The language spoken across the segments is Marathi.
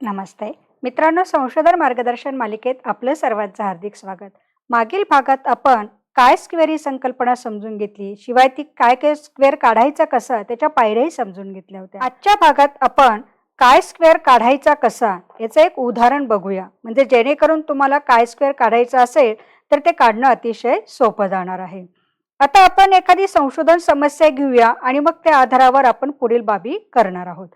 नमस्ते. मित्रांनो संशोधन मार्गदर्शन मालिकेत आपलं सर्वांचं हार्दिक स्वागत. मागील भागात आपण काय स्क्वेअर ही संकल्पना समजून घेतली शिवाय ती काय काय स्क्वेअर काढायचा कसा त्याच्या पायऱ्याही समजून घेतल्या होत्या. आजच्या भागात आपण काय स्क्वेअर काढायचा कसा याचं एक उदाहरण बघूया. म्हणजे जेणेकरून तुम्हाला काय स्क्वेअर काढायचं असेल तर ते काढणं अतिशय सोपं जाणार आहे. आता आपण एखादी संशोधन समस्या घेऊया आणि मग त्या आधारावर आपण पुढील बाबी करणार आहोत.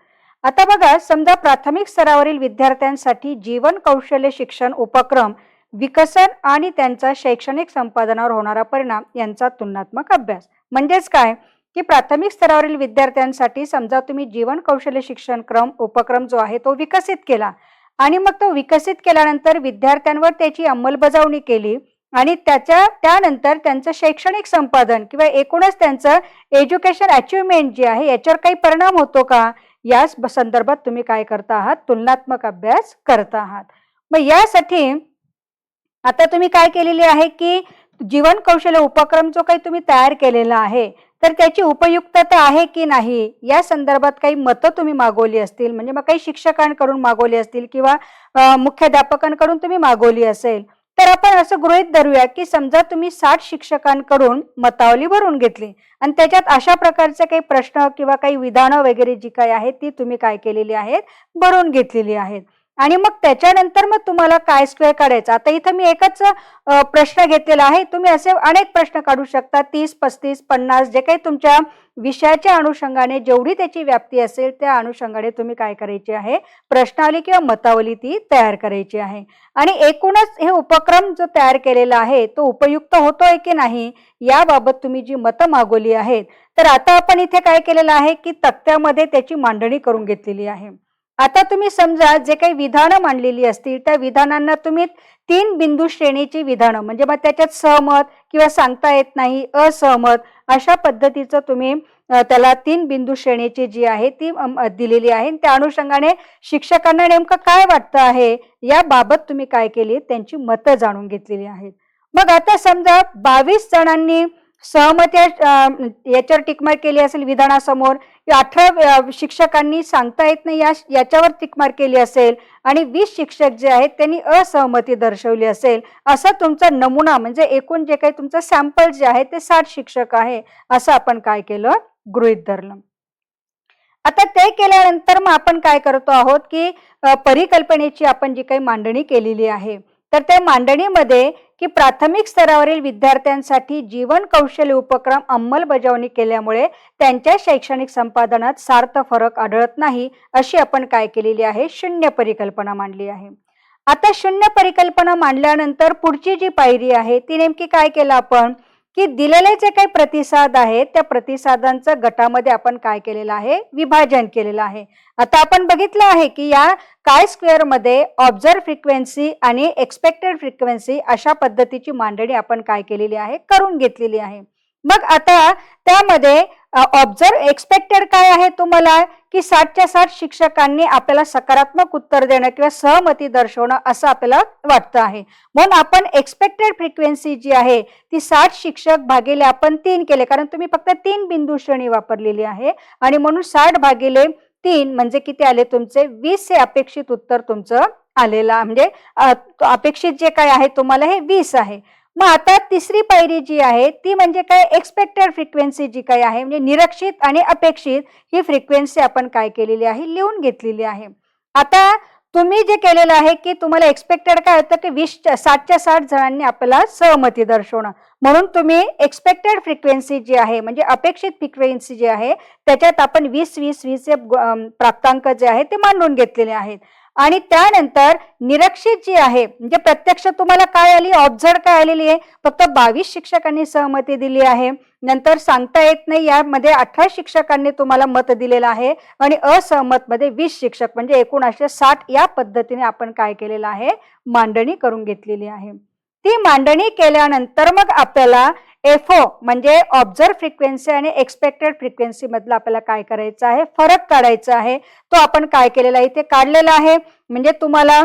आता बघा समजा प्राथमिक स्तरावरील विद्यार्थ्यांसाठी जीवन कौशल्य शिक्षण उपक्रम विकसन आणि त्यांचा शैक्षणिक संपादनावर होणारा परिणाम यांचा तुलनात्मक अभ्यास. म्हणजेच काय? की प्राथमिक स्तरावरील विद्यार्थ्यांसाठी समजा तुम्ही जीवन कौशल्य शिक्षण क्रम उपक्रम जो आहे तो विकसित केला आणि मग तो विकसित केल्यानंतर विद्यार्थ्यांवर त्याची अंमलबजावणी केली आणि त्याच्या त्यानंतर त्यांचं शैक्षणिक संपादन किंवा एकूणच त्यांचं एज्युकेशन अचिव्हमेंट जे आहे याच्यावर काही परिणाम होतो का? या संदर्भात तुम्ही काय करता आहात? तुलनात्मक अभ्यास करता आहात. मग यासाठी आता तुम्ही काय केलेले आहे की जीवन कौशल्य उपक्रम जो काही तुम्ही तयार केलेला आहे तर त्याची उपयुक्तता आहे की नाही? या संदर्भात काही मतं तुम्ही मागवली असतील म्हणजे मग काही शिक्षकांकडून मागवली असतील किंवा मुख्याध्यापकांकडून तुम्ही मागवली असेल. तर आपण असं गृहीत धरूया की समजा तुम्ही साठ शिक्षकांकडून मतावली भरून घेतली आणि त्याच्यात अशा प्रकारचे काही प्रश्न किंवा काही विधानं वगैरे जी काही आहेत ती तुम्ही काय केलेली आहेत? भरून घेतलेली आहेत. आणि मग त्याच्यानंतर मग तुम्हाला काय स्क्वेअर काढायचं? आता इथं मी एकच प्रश्न घेतलेला आहे. तुम्ही असे अनेक प्रश्न काढू शकता. तीस पस्तीस पन्नास जे काही तुमच्या विषयाच्या अनुषंगाने जेवढी त्याची व्याप्ती असेल त्या अनुषंगाने तुम्ही काय करायची आहे? प्रश्नावली किंवा मतावली ती तयार करायची आहे. आणि एकूणच हे उपक्रम जो तयार केलेला आहे तो उपयुक्त होतोय की नाही याबाबत तुम्ही जी मतं मागवली आहेत तर आता आपण इथे काय केलेलं आहे की तक्त्यामध्ये त्याची मांडणी करून घेतलेली आहे. आता तुम्ही समजा जे काही विधानं मांडलेली असतील त्या विधानांना तुम्ही तीन बिंदू श्रेणीची विधानं म्हणजे मग त्याच्यात सहमत किंवा सांगता येत नाही असहमत अशा पद्धतीचं तुम्ही त्याला तीन बिंदू श्रेणीची जी आहे ती दिलेली आहे. आणि त्या अनुषंगाने शिक्षकांना नेमकं काय वाटतं आहे याबाबत तुम्ही काय केली त्यांची मतं जाणून घेतलेली आहेत. मग आता समजा बावीस जणांनी सहमत्या याच्यावर टिकमार केली असेल विधानासमोर अठरा शिक्षकांनी सांगता येत नाही या याच्यावर टिकमार केली असेल आणि वीस शिक्षक जे आहेत त्यांनी असहमती दर्शवली असेल असा तुमचा नमुना म्हणजे एकूण जे काही तुमचं सॅम्पल जे आहे ते साठ शिक्षक आहे असं आपण काय केलं? गृहित धरलं. आता ते केल्यानंतर मग आपण काय करतो आहोत की परिकल्पनेची आपण जी काही मांडणी केलेली आहे तर त्या मांडणीमध्ये की प्राथमिक स्तरावरील विद्यार्थ्यांसाठी जीवन कौशल्य उपक्रम अंमलबजावणी केल्यामुळे त्यांच्या शैक्षणिक संपादनात सार्थ फरक आढळत नाही अशी आपण काय केलेली आहे? शून्य परिकल्पना मांडली आहे. आता शून्य परिकल्पना मांडल्यानंतर पुढची जी पायरी आहे ती नेमकी काय केलं आपण? की दिलेले जे काही प्रतिसाद आहेत त्या प्रतिसादांचं गटामध्ये आपण काय केलेलं आहे? विभाजन केलेलं आहे. आता आपण बघितलं आहे की या काय स्क्वेअरमध्ये ऑब्झर्व फ्रिक्वेन्सी आणि एक्सपेक्टेड फ्रिक्वेन्सी अशा पद्धतीची मांडणी आपण काय केलेली आहे? करून घेतलेली आहे. मग आता त्यामध्ये ऑब्झर्व एक्सपेक्टेड काय आहे तुम्हाला? की साठच्या साठ शिक्षकांनी आपल्याला सकारात्मक उत्तर देणं किंवा सहमती दर्शवणं असं आपल्याला वाटतं आहे. म्हणून आपण एक्सपेक्टेड फ्रिक्वेन्सी जी आहे ती साठ शिक्षक भागिले आपण तीन केले. कारण तुम्ही फक्त तीन बिंदू श्रेणी वापरलेली आहे. आणि म्हणून साठ भागिले तीन म्हणजे किती आले तुमचे? वीस हे अपेक्षित उत्तर तुमचं आलेलं म्हणजे अपेक्षित जे काय आहे तुम्हाला हे वीस आहे. मग आता तिसरी पायरी जी आहे ती म्हणजे काय? एक्सपेक्टेड फ्रिक्वेन्सी जी काही आहे म्हणजे निरक्षित आणि अपेक्षित ही फ्रिक्वेन्सी आपण काय केलेली आहे? लिहून घेतलेली आहे. आता तुम्ही जे केलेलं आहे की तुम्हाला एक्सपेक्टेड काय होतं की वीसच्या साठच्या साठ जणांनी आपल्याला सहमती दर्शवणं. म्हणून तुम्ही एक्सपेक्टेड फ्रिक्वेन्सी जी आहे म्हणजे अपेक्षित फ्रिक्वेन्सी जी आहे त्याच्यात आपण वीस वीस वीसचे प्राप्तांक जे आहे ते मांडून घेतलेले आहेत. आणि त्यानंतर निरक्षित जी आहे म्हणजे प्रत्यक्ष तुम्हाला काय आली? ऑब्झर्व काय आलेली आहे? फक्त बावीस शिक्षकांनी सहमती दिली आहे. नंतर सांगता येत नाही यामध्ये अठरा शिक्षकांनी तुम्हाला मत दिलेलं आहे आणि असहमत मध्ये वीस शिक्षक म्हणजे एकोणाशे साठ या पद्धतीने आपण काय केलेलं आहे? मांडणी करून घेतलेली आहे. ती मांडणी केल्यानंतर मग आपल्याला एफओ म्हणजे ऑब्झर्व फ्रिक्वेन्सी आणि एक्सपेक्टेड फ्रिक्वेन्सीमधलं आपल्याला काय करायचं आहे? फरक काढायचा आहे. तो आपण काय केलेला आहे? इथे काढलेला आहे. म्हणजे तुम्हाला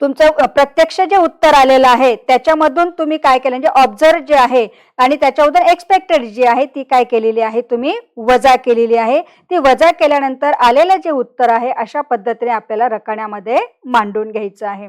तुमचं प्रत्यक्ष जे उत्तर आलेलं आहे त्याच्यामधून तुम्ही काय केलं? म्हणजे ऑब्झर्व जे आहे आणि त्याच्यामधून एक्सपेक्टेड जी आहे ती काय केलेली आहे? तुम्ही वजा केलेली आहे. ती वजा केल्यानंतर आलेलं जे उत्तर आहे अशा पद्धतीने आपल्याला रकण्यामध्ये मांडून घ्यायचं आहे.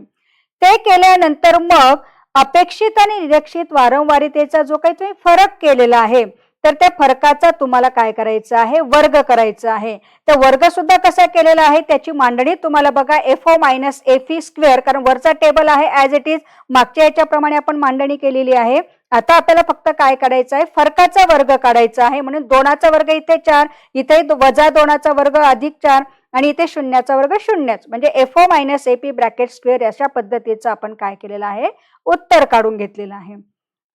ते केल्यानंतर मग अपेक्षित आणि निरीक्षित वारंवारितेचा जो काही तुम्ही फरक केलेला आहे तर त्या फरकाचा तुम्हाला काय करायचं आहे? वर्ग करायचा आहे. तर वर्ग सुद्धा कसा केलेला आहे? त्याची मांडणी तुम्हाला बघा F O minus F E square कारण वरचा टेबल आहे ॲज इट इज मागच्या याच्याप्रमाणे आपण मांडणी केलेली आहे. आता आपल्याला फक्त काय काढायचं आहे? फरकाचा वर्ग काढायचा आहे. म्हणून दोनाचा वर्ग इथे चार इथे वजा दोनाचा वर्ग अधिक चार. आणि इथे शून्याचा वर्ग शून्यच. म्हणजे F O minus A P bracket square अशा पद्धतीचं आपण काय केलेलं आहे? उत्तर काढून घेतलेलं आहे.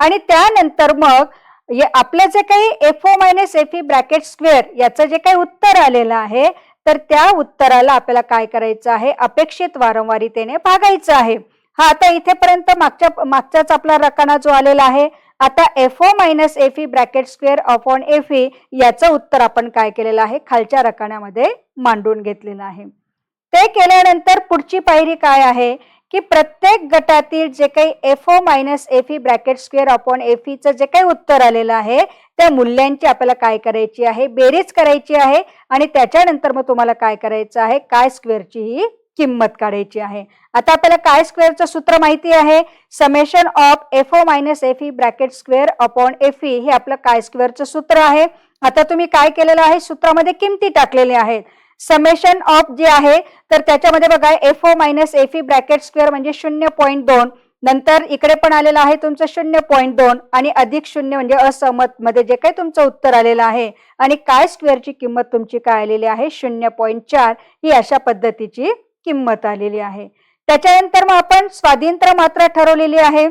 आणि त्यानंतर मग हे आपलं जे काही F O minus F E bracket square याचं जे काही उत्तर आलेलं आहे तर त्या उत्तराला आपल्याला काय करायचं आहे? अपेक्षित वारंवारितेने भागायचं आहे. हा आता इथेपर्यंत मागच्या मागच्याच आपला रकाना जो आलेला आहे आता F O minus F E bracket square upon F E याचं उत्तर आपण काय केलेलं आहे? खालच्या रकान्यामध्ये मांडून घेतलेलं आहे. ते केल्यानंतर पुढची पायरी काय आहे? की प्रत्येक गटातील जे काही F O minus F E bracket square upon F ईचं जे काही उत्तर आलेलं आहे त्या मूल्यांची आपल्याला काय करायची आहे? बेरीज करायची आहे आणि त्याच्यानंतर मग तुम्हाला काय करायचं आहे? काय स्क्वेअरची ही किंमत काढायची आहे. आता आपल्याला काय स्क्वेअरचं सूत्र माहिती आहे? Summation of F O minus F E bracket square upon F E हे आपलं काय स्क्वेअरचं सूत्र आहे? आता तुम्ही काय केलेलं आहे? सूत्रामध्ये किमती टाकलेल्या आहेत. समेशन ऑफ जे आहे तर त्याच्यामध्ये बघा F O minus F E bracket square म्हणजे शून्य पॉईंट दोन. नंतर इकडे पण आलेलं आहे तुमचं शून्य पॉईंट दोन आणि अधिक शून्य म्हणजे असहमत मध्ये जे काही तुमचं उत्तर आलेलं आहे. आणि काय स्क्वेअरची किंमत तुमची काय आलेली आहे? शून्य पॉईंट चार. ही अशा पद्धतीची किंमत आलेली आहे. त्याच्यानंतर मग आपण स्वाधीनता मात्रा ठरवलेली आहे.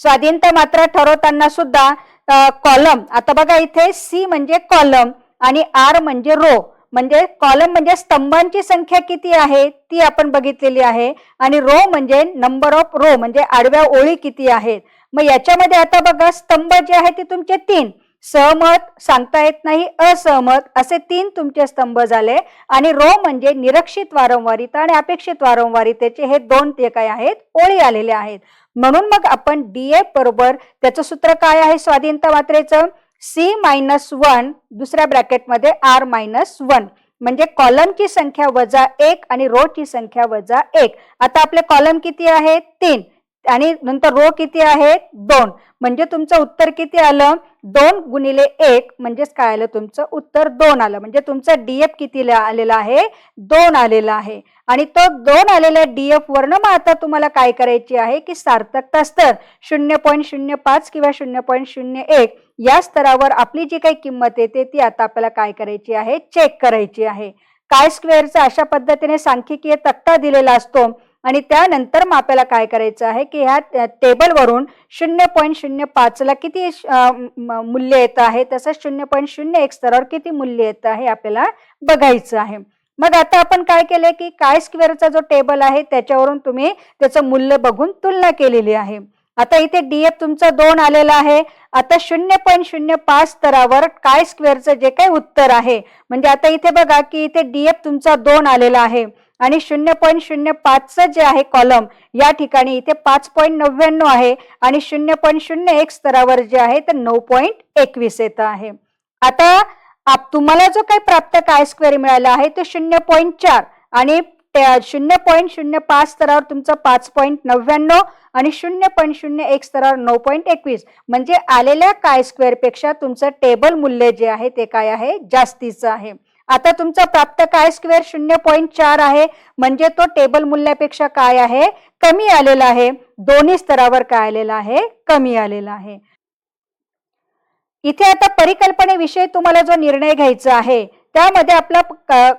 स्वाधीनता मात्रा ठरवताना सुद्धा कॉलम आता बघा इथे सी म्हणजे कॉलम आणि आर म्हणजे रो म्हणजे कॉलम म्हणजे स्तंभांची संख्या किती आहे ती आपण बघितलेली आहे. आणि रो म्हणजे नंबर ऑफ रो म्हणजे आडव्या ओळी किती आहेत. मग याच्यामध्ये आता बघा स्तंभ जे आहे ते तुमचे तीन. सहमत सांगता येत नाही असहमत असे तीन तुमचे स्तंभ झाले. आणि रो म्हणजे निरक्षित वारंवारिता आणि अपेक्षित वारंवारितेचे हे दोन ते काय आहेत? ओळी आलेले आहेत. म्हणून मग आपण डी एफ बरोबर त्याचं सूत्र काय आहे स्वाधीनता मात्रेचं? सी मायनस वन दुसऱ्या ब्रॅकेटमध्ये आर मायनस वन म्हणजे कॉलमची संख्या वजा एक आणि रो ची संख्या वजा एक. आता आपले कॉलम किती आहे? तीन. आणि नंतर रो किती आहे? दोन. म्हणजे तुमचं उत्तर किती आलं? दोन गुणिले एक म्हणजेच काय आलं? तुमचं उत्तर दोन आलं. म्हणजे तुमचं डीएफ किती आलेला आहे? दोन आलेला आहे. आणि तो दोन आलेल्या डीएफ वरनं मग आता तुम्हाला काय करायची आहे? की सार्थकता स्तर शून्य पॉईंट शून्य पाच किंवा शून्य पॉईंट शून्य एक या स्तरावर आपली जी काही किंमत येते ती आता आपल्याला काय करायची आहे? चेक करायची आहे. काय स्क्वेअरचा अशा पद्धतीने सांख्यिकीय तक्ता दिलेला असतो? आणि त्यानंतर मग आपल्याला काय करायचं आहे की ह्या टेबलवरून शून्य पॉईंट शून्य पाचला किती मूल्य येतं आहे? तसंच शून्य पॉईंट शून्य एक स्तरावर किती मूल्य येतं आहे? आपल्याला बघायचं आहे. मग आता आपण काय केलंय की काय स्क्वेअरचा जो टेबल आहे त्याच्यावरून तुम्ही त्याचं मूल्य बघून तुलना केलेली आहे. आता इथे डीएफ तुमचं दोन आलेला आहे. आता शून्य पॉईंट शून्य पाच स्तरावर काय स्क्वेअरचं जे काही उत्तर आहे? म्हणजे आता इथे बघा की इथे डीएफ तुमचा दोन आलेला आहे. आणि शून्य पॉईंट शून्य पाचचं जे आहे कॉलम या ठिकाणी इथे पाच पॉईंट नव्याण्णव आहे आणि शून्य पॉईंट शून्य एक स्तरावर जे आहे तर नऊ पॉईंट एकवीस येतं आहे. आता आप तुम्हाला जो काही प्राप्त काय स्क्वेअर मिळाला आहे तो शून्य पॉईंट चार आणि शून्य पॉईंट शून्य पाच स्तरावर तुमचं पाच पॉईंट नव्याण्णव आणि शून्य पॉईंट शून्य एक स्तरावर नऊ पॉईंट एकवीस. म्हणजे आलेल्या काय स्क्वेअरपेक्षा तुमचं टेबल मूल्य जे आहे ते काय आहे? जास्तीचं आहे. आता तुमचा प्राप्त काय स्क्वेअर शून्य पॉईंट चार आहे. म्हणजे तो टेबल मूल्यापेक्षा काय आहे? कमी आलेला आहे. दोन्ही स्तरावर काय आलेला आहे? कमी आलेला आहे. इथे आता परिकल्पनेविषयी तुम्हाला जो निर्णय घ्यायचा आहे त्यामध्ये आपला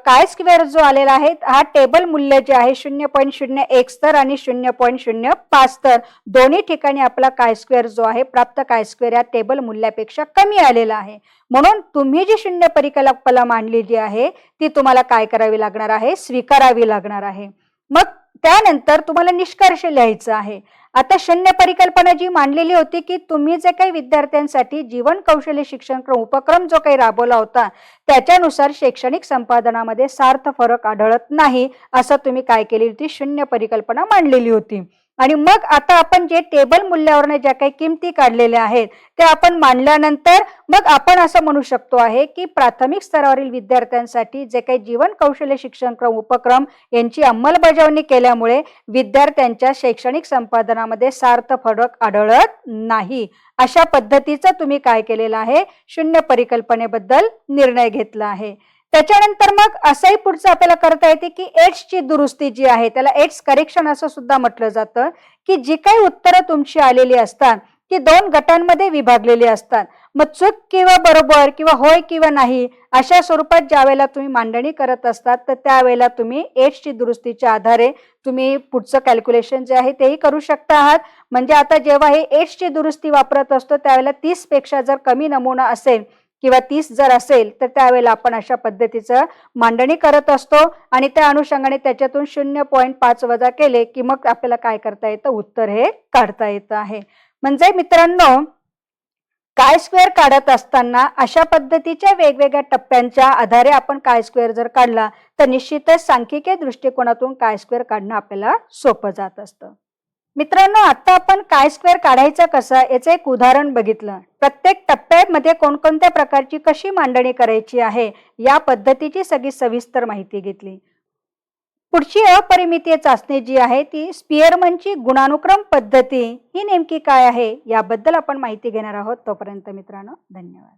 काय स्क्वेअर जो आलेला आहे हा टेबल मूल्य जे आहे शून्य पॉईंट शून्य एक स्तर आणि शून्य पॉईंट शून्य पाच स्तर. दोन्ही ठिकाणी आपला काय स्क्वेअर जो आहे प्राप्त काय स्क्वेअर या टेबल मूल्यापेक्षा कमी आलेला आहे. म्हणून तुम्ही जी शून्य परिकल्पना मांडलेली आहे ती तुम्हाला काय करावी लागणार आहे? स्वीकारावी लागणार आहे. मग त्यानंतर तुम्हाला निष्कर्ष लिहायचा आहे. आता शून्य परिकल्पना जी मांडलेली होती की तुम्ही जे काही विद्यार्थ्यांसाठी जीवन कौशल्य शिक्षण क्रम उपक्रम जो काही राबवला होता त्याच्यानुसार शैक्षणिक संपादनामध्ये सार्थ फरक आढळत नाही असं तुम्ही काय केली होती शून्य परिकल्पना मांडलेली होती. आणि मग आता आपण जे टेबल मूल्यावरनं ज्या काही किमती काढलेल्या आहेत त्या आपण मांडल्यानंतर मग आपण असं म्हणू शकतो आहे की प्राथमिक स्तरावरील विद्यार्थ्यांसाठी जे काही जीवन कौशल्य शिक्षण क्रम उपक्रम यांची अंमलबजावणी केल्यामुळे विद्यार्थ्यांच्या शैक्षणिक संपादनामध्ये सार्थ फरक आढळत नाही. अशा पद्धतीचं तुम्ही काय केलेलं आहे? शून्य परिकल्पनेबद्दल निर्णय घेतला आहे. त्याच्यानंतर मग असंही पुढचं आपल्याला करता येते की एड्सची दुरुस्ती जी आहे त्याला एड्स करेक्शन असं सुद्धा म्हटलं जातं की जी काही उत्तरं तुमची आलेली असतात ती दोन गटांमध्ये विभागलेली असतात. मग चूक किंवा बरोबर किंवा होय किंवा नाही अशा स्वरूपात ज्या वेळेला तुम्ही मांडणी करत असतात तर त्यावेळेला तुम्ही एड्सची दुरुस्तीच्या आधारे तुम्ही पुढचं कॅल्क्युलेशन जे आहे तेही करू शकता आहात. म्हणजे आता जेव्हा हे एड्सची दुरुस्ती वापरत असतो त्यावेळेला तीसपेक्षा जर कमी नमुना असेल किंवा तीस जर असेल तर त्यावेळेला आपण अशा पद्धतीचं मांडणी करत असतो आणि त्या अनुषंगाने त्याच्यातून शून्य पॉईंट पाच वजा केले की मग आपल्याला काय करता येतं? उत्तर हे काढता येतं आहे. म्हणजे मित्रांनो काय स्क्वेअर काढत असताना अशा पद्धतीच्या वेगवेगळ्या टप्प्यांच्या आधारे आपण काय स्क्वेअर जर काढला तर निश्चितच सांख्यिकीय दृष्टिकोनातून काय स्क्वेअर काढणं आपल्याला सोपं जात असतं. मित्रांनो आता आपण काय स्क्वेअर काढायचा कसा याचं एक उदाहरण बघितलं. प्रत्येक टप्प्यामध्ये कोणकोणत्या प्रकारची कशी मांडणी करायची आहे या पद्धतीची सगळी सविस्तर माहिती घेतली. पुढची अपरिमितीय चाचणी जी आहे ती स्पिअरमनची गुणानुक्रम पद्धती ही नेमकी काय आहे याबद्दल आपण माहिती घेणार आहोत. तोपर्यंत मित्रांनो धन्यवाद.